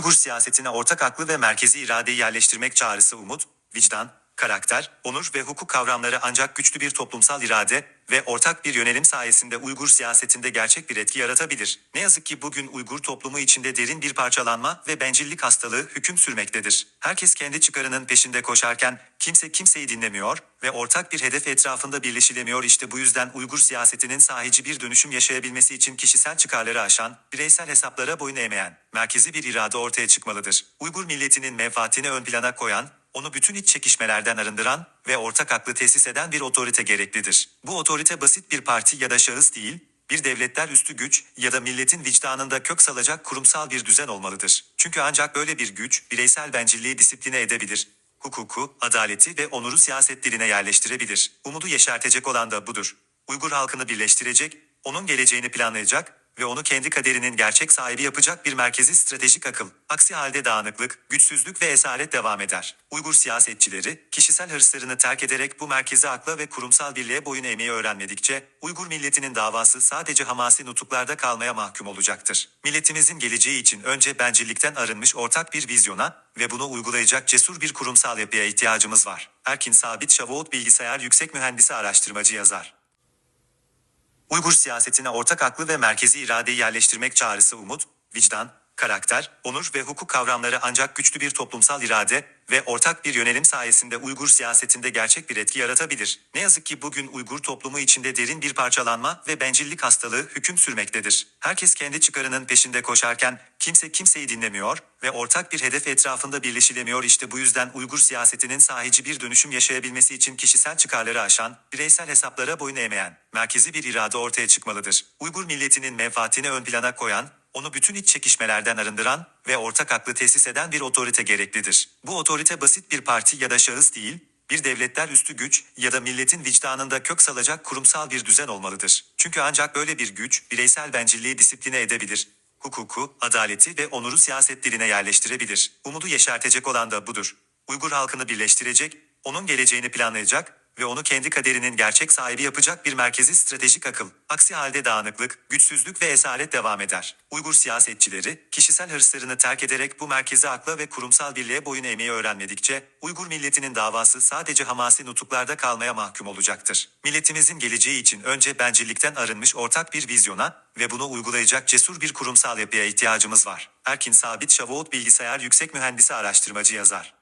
Uygur siyasetine ortak aklı ve merkezi iradeyi yerleştirmek çağrısı umut, vicdan, karakter, onur ve hukuk kavramları ancak güçlü bir toplumsal irade ve ortak bir yönelim sayesinde Uygur siyasetinde gerçek bir etki yaratabilir. Ne yazık ki bugün Uygur toplumu içinde derin bir parçalanma ve bencillik hastalığı hüküm sürmektedir. Herkes kendi çıkarının peşinde koşarken kimse kimseyi dinlemiyor ve ortak bir hedef etrafında birleşilemiyor. İşte bu yüzden Uygur siyasetinin sahici bir dönüşüm yaşayabilmesi için kişisel çıkarları aşan, bireysel hesaplara boyun eğmeyen, merkezi bir irade ortaya çıkmalıdır. Uygur milletinin menfaatini ön plana koyan, onu bütün iç çekişmelerden arındıran ve ortak aklı tesis eden bir otorite gereklidir. Bu otorite basit bir parti ya da şahıs değil, bir devletler üstü güç ya da milletin vicdanında kök salacak kurumsal bir düzen olmalıdır. Çünkü ancak böyle bir güç bireysel bencilliği disipline edebilir. Hukuku, adaleti ve onuru siyaset diline yerleştirebilir. Umudu yeşertecek olan da budur. Uygur halkını birleştirecek, onun geleceğini planlayacak ve onu kendi kaderinin gerçek sahibi yapacak bir merkezi stratejik akıl. Aksi halde dağınıklık, güçsüzlük ve esaret devam eder. Uygur siyasetçileri, kişisel hırslarını terk ederek bu merkezi akla ve kurumsal birliğe boyun eğmeyi öğrenmedikçe, Uygur milletinin davası sadece hamasi nutuklarda kalmaya mahkum olacaktır. Milletimizin geleceği için önce bencillikten arınmış ortak bir vizyona ve bunu uygulayacak cesur bir kurumsal yapıya ihtiyacımız var. Erkin Sabit Şavoğut Bilgisayar Yüksek Mühendisi Araştırmacı yazar. Uygur siyasetine ortak aklı ve merkezi iradeyi yerleştirmek çağrısı umut, vicdan, karakter, onur ve hukuk kavramları ancak güçlü bir toplumsal irade ve ortak bir yönelim sayesinde Uygur siyasetinde gerçek bir etki yaratabilir. Ne yazık ki bugün Uygur toplumu içinde derin bir parçalanma ve bencillik hastalığı hüküm sürmektedir. Herkes kendi çıkarının peşinde koşarken kimse kimseyi dinlemiyor ve ortak bir hedef etrafında birleşilemiyor. İşte bu yüzden Uygur siyasetinin sahici bir dönüşüm yaşayabilmesi için kişisel çıkarları aşan, bireysel hesaplara boyun eğmeyen, merkezi bir irade ortaya çıkmalıdır. Uygur milletinin menfaatini ön plana koyan, onu bütün iç çekişmelerden arındıran ve ortak aklı tesis eden bir otorite gereklidir. Bu otorite basit bir parti ya da şahıs değil, bir devletler üstü güç ya da milletin vicdanında kök salacak kurumsal bir düzen olmalıdır. Çünkü ancak böyle bir güç bireysel bencilliği disipline edebilir. Hukuku, adaleti ve onuru siyaset diline yerleştirebilir. Umudu yeşertecek olan da budur. Uygur halkını birleştirecek, onun geleceğini planlayacak ve onu kendi kaderinin gerçek sahibi yapacak bir merkezi stratejik akıl. Aksi halde dağınıklık, güçsüzlük ve esaret devam eder. Uygur siyasetçileri, kişisel hırslarını terk ederek bu merkezi akla ve kurumsal birliğe boyun eğmeyi öğrenmedikçe, Uygur milletinin davası sadece hamasi nutuklarda kalmaya mahkum olacaktır. Milletimizin geleceği için önce bencillikten arınmış ortak bir vizyona ve bunu uygulayacak cesur bir kurumsal yapıya ihtiyacımız var. Erkin Sabit Şavoğut Bilgisayar Yüksek Mühendisi Araştırmacı yazar.